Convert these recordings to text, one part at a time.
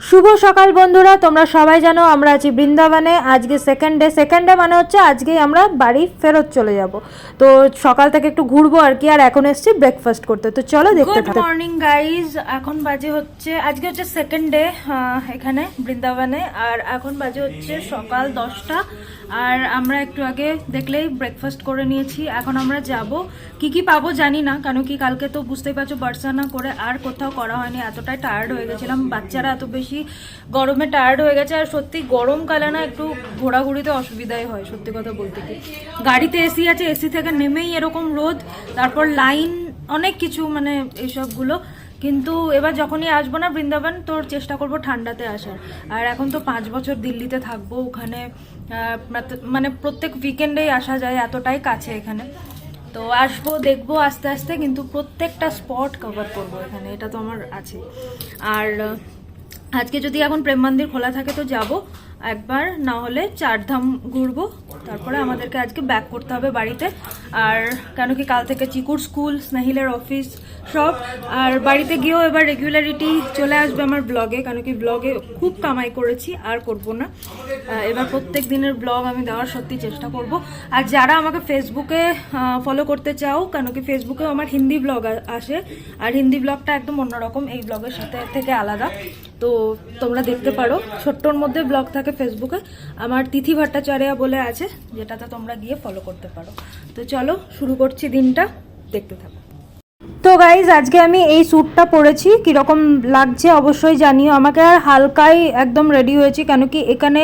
শুভ সকাল বন্ধুরা তোমরা সবাই জানো আমরা আছি বৃন্দাবনে। আজকে সেকেন্ড ডে সেকেন্ড ডে মানে হচ্ছে আজকেই আমরা বাড়ি ফেরত চলে যাব। তো সকাল থেকে একটু ঘুরবো আর কি আর এখন এসেছি ব্রেকফাস্ট করতে। তো চলো দেখতে গুড মর্নিং গাইজ এখন বাজে হচ্ছে আজকে হচ্ছে সেকেন্ড ডে এখানে বৃন্দাবনে। আর এখন বাজে হচ্ছে সকাল দশটা। আর আমরা একটু আগে দেখলেই ব্রেকফাস্ট করে নিয়েছি। এখন আমরা যাব। কি কি পাবো জানি না কেন কি কালকে তো বুঝতেই পারছ বার্সানা করে আর কোথাও করা হয়নি। এতটাই টায়ার্ড হয়ে গেছিলাম। বাচ্চারা এত বেশি গরমে টায়ার্ড হয়ে গেছে, আর সত্যি গরমকালে না একটু ঘোরাঘুরিতে অসুবিধাই হয়, সত্যি কথা বলতে কি। গাড়িতে এসি আছে এসি থেকে নেমেই এরকম রোদ, তারপর লাইন অনেক কিছু মানে এইসবগুলো। কিন্তু এবার যখনই আসব না বৃন্দাবন তোর চেষ্টা করব ঠান্ডাতে আসার। আর এখন তো পাঁচ বছর দিল্লিতে থাকব, ওখানে মানে প্রত্যেক উইকেন্ডেই আসা যায়, এতটাই কাছে এখানে। তো আসব, দেখব আস্তে আস্তে, কিন্তু প্রত্যেকটা স্পট কভার করব এখানে, এটা তো আমার আছে। আর আজকে যদি এখন প্রেম মন্দির খোলা থাকে তো যাব। একবার না হলে চারধাম ঘুরবো। তারপরে আমাদেরকে আজকে ব্যাক করতে হবে বাড়িতে। আর কেন কি কাল থেকে চিকুর স্কুল স্নেহিলের অফিস সব। আর বাড়িতে গিয়েও এবার রেগুলারিটি চলে আসবে আমার ব্লগে কেন কি ব্লগে খুব কামাই করেছি, আর করব না। এবার প্রত্যেক দিনের ব্লগ আমি দেওয়ার সত্যি চেষ্টা করব। আর যারা আমাকে ফেসবুকে ফলো করতে চাও, কেন কি ফেসবুকেও আমার হিন্দি ব্লগ আসে। আর হিন্দি ব্লগটা একদম অন্যরকম। এই ব্লগের সাথে থেকে আলাদা। তো তোমরা দেখতে পারো, ছোট্টর মধ্যে ব্লগ থাকে ফেসবুকে, আমার তিথি ভট্টাচার্যা বলে আছে, যেটাতে তোমরা গিয়ে ফলো করতে পারো। তো চলো, শুরু করছি দিনটা, দেখতে থাকো। তো গাইজ আজকে আমি এই স্যুটটা পরেছি, কীরকম লাগছে অবশ্যই জানিও আমাকে, আর হালকাই একদম রেডি হয়েছি কেন কি এখানে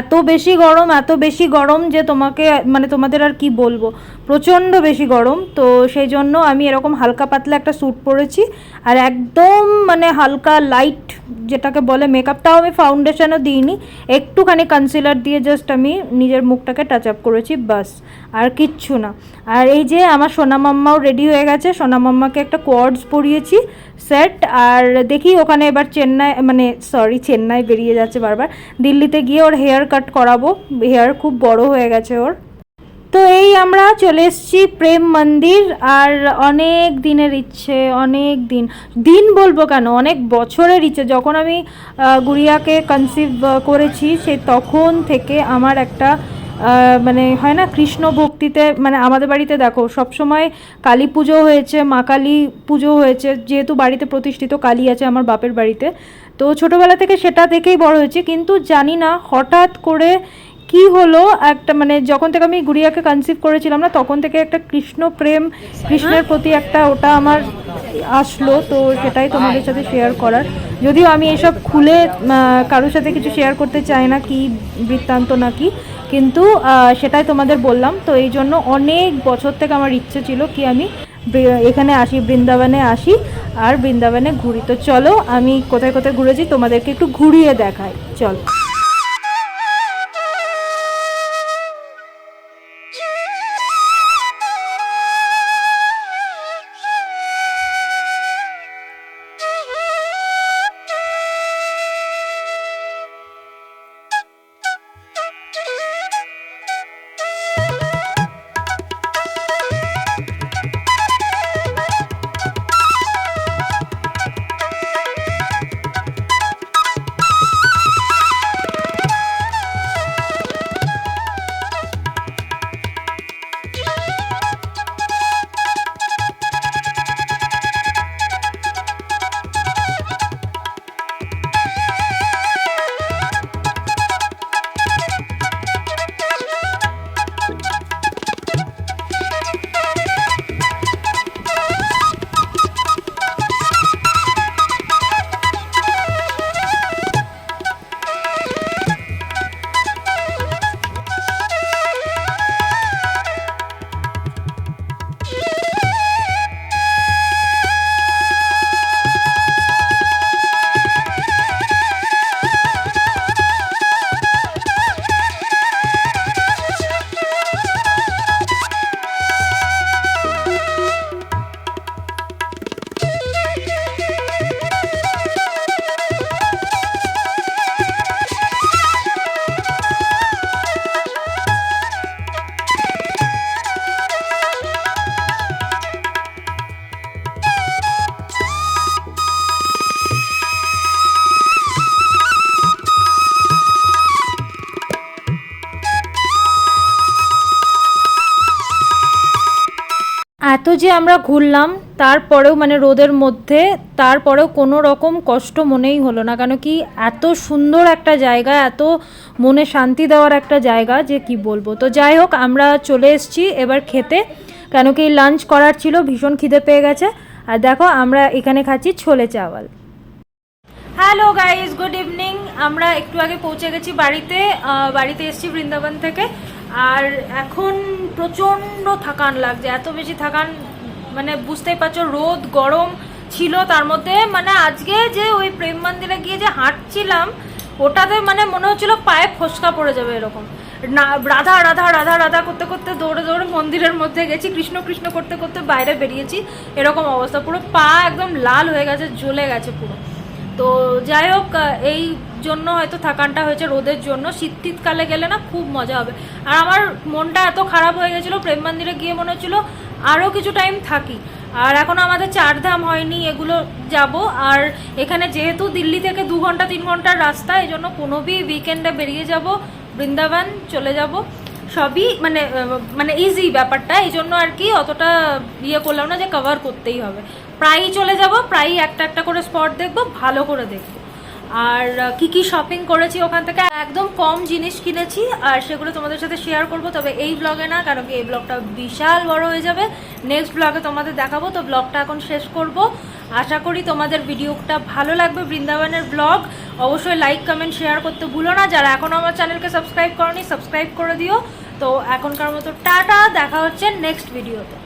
এত বেশি গরম, এত বেশি গরম যে তোমাকে মানে তোমাদের আর কি বলব, প্রচণ্ড বেশি গরম, তো সেই জন্য আমি এরকম হালকা পাতলা একটা স্যুট পরেছি, আর একদম মানে হালকা লাইট যেটাকে বলে মেকআপটাও আমি ফাউন্ডেশনও দিইনি, একটুখানি কনসিলার দিয়ে জাস্ট আমি নিজের মুখটাকে টাচ আপ করেছি বাস আর কিচ্ছু না। আর এই যে আমার সোনা মাম্মাও রেডি হয়ে গেছে, সোনা মাম্মাকে একটা কোয়ার্ডস পরিয়েছি সেট আর দেখি ওখানে এবার চেন্নাই মানে সরি চেন্নাই বেরিয়ে যাচ্ছে বারবার। দিল্লিতে গিয়ে ওর হেয়ার কাট করাবো হেয়ার খুব বড় হয়ে গেছে ওর। তো এই আমরা চলে এসেছি প্রেম মন্দির, আর অনেক দিনের ইচ্ছে, অনেক দিন দিন বলব কেন? অনেক বছরের ইচ্ছে। যখন আমি গুড়িয়াকে কনসিভ করেছি, সে তখন থেকে আমার একটা মানে হয় না কৃষ্ণ ভক্তিতে মানে আমাদের বাড়িতে দেখো সবসময় কালী পুজো হয়েছে মা কালী পুজো হয়েছে যেহেতু বাড়িতে প্রতিষ্ঠিত কালী আছে আমার বাপের বাড়িতে। তো ছোটোবেলা থেকে সেটা দেখেই বড় হয়েছে কিন্তু জানি না হঠাৎ করে কি হলো একটা মানে যখন থেকে আমি গুড়িয়াকে কনসিভ করেছিলাম না তখন থেকে একটা কৃষ্ণ প্রেম কৃষ্ণের প্রতি একটা ওটা আমার আসলো, তো সেটাই তোমাদের সাথে শেয়ার করার। যদিও আমি এসব খুলে কারোর সাথে কিছু শেয়ার করতে চাই না, কি বৃত্তান্ত নাকি কিন্তু সেটাই তোমাদের বললাম। তো এই জন্য অনেক বছর থেকে আমার ইচ্ছে ছিল কি আমি এখানে আসি, বৃন্দাবনে আসি, আর বৃন্দাবনে ঘুরি। তো চলো, আমি কোথায় কোথায় ঘুরেছি তোমাদেরকে একটু ঘুরিয়ে দেখাই। চলো। এত যে আমরা ঘুরলাম, তারপরেও মানে রোদের মধ্যে, তারপরেও কোনো রকম কষ্ট মনেই হলো না। কেন কি এত সুন্দর একটা জায়গা, এত মনে শান্তি দেওয়ার একটা জায়গা যে কি বলব। তো যাই হোক, আমরা চলে এসেছি এবার খেতে। কেন কি লাঞ্চ করার ছিল, ভীষণ খিদে পেয়ে গেছে। আর দেখো, আমরা এখানে খাচ্ছি chole chawal. Hello guys good evening আমরা একটু আগে পৌঁছে গেছি বাড়িতে বাড়িতে এসেছি বৃন্দাবন থেকে। আর এখন প্রচণ্ড থাকান লাগছে, এত বেশি থাকান মানে বুঝতেই পারছ, রোদ, গরম ছিল তার মধ্যে মানে আজকে যে ওই প্রেম মন্দিরে গিয়ে যে হাঁটছিলাম, ওটাতে মানে মনে হচ্ছিল পায়ে ফসকা পড়ে যাবে এরকম। না, রাধা রাধা রাধা রাধা করতে করতে দৌড়ে দৌড়ে মন্দিরের মধ্যে গেছি, কৃষ্ণ কৃষ্ণ করতে করতে বাইরে বেরিয়েছি, এরকম অবস্থা, পুরো পা একদম লাল হয়ে গেছে, জ্বলে গেছে পুরো। তো যাই হোক এই জন্য হয়তো থাকানটা হয়েছে রোদের জন্য। শীত শীতকালে গেলে না খুব মজা হবে। আর আমার মনটা এত খারাপ হয়ে গেছিল, প্রেম মন্দিরে গিয়ে মনে হচ্ছিল আরও কিছু টাইম থাকি। আর এখনও আমাদের চারধাম হয়নি, এগুলো যাব। আর এখানে যেহেতু দিল্লি থেকে দু ঘণ্টা, তিন ঘণ্টার রাস্তা, এই জন্য কোনো বি উইকেন্ডে বেরিয়ে যাব, বৃন্দাবন চলে যাব। সবই মানে মানে ইজি ব্যাপারটা। এই জন্য আর কি অতটা ইয়ে করলাম না যে কভার করতেই হবে। প্রায়ই চলে যাব, প্রায়ই একটা একটা করে স্পট দেখব, ভালো করে দেখব। আর কি কি শপিং করেছি ওখান থেকে? একদম কম জিনিস কিনেছি, আর সেগুলো তোমাদের সাথে শেয়ার করব, তবে এই ব্লগে না, কারণ কি এই ব্লগটা বিশাল বড় হয়ে যাবে। নেক্সট ব্লগে তোমাদের দেখাবো, তো ব্লগটা এখন শেষ করব। আশা করি তোমাদের ভিডিওটা ভালো লাগবে, বৃন্দাবনের ব্লগ অবশ্যই লাইক কমেন্ট শেয়ার করতে ভুলো না। যারা এখনও আমার চ্যানেলকে সাবস্ক্রাইব করনি সাবস্ক্রাইব করে দিও। তো এখনকার মতো টাটা, দেখা হচ্ছে নেক্সট ভিডিওতে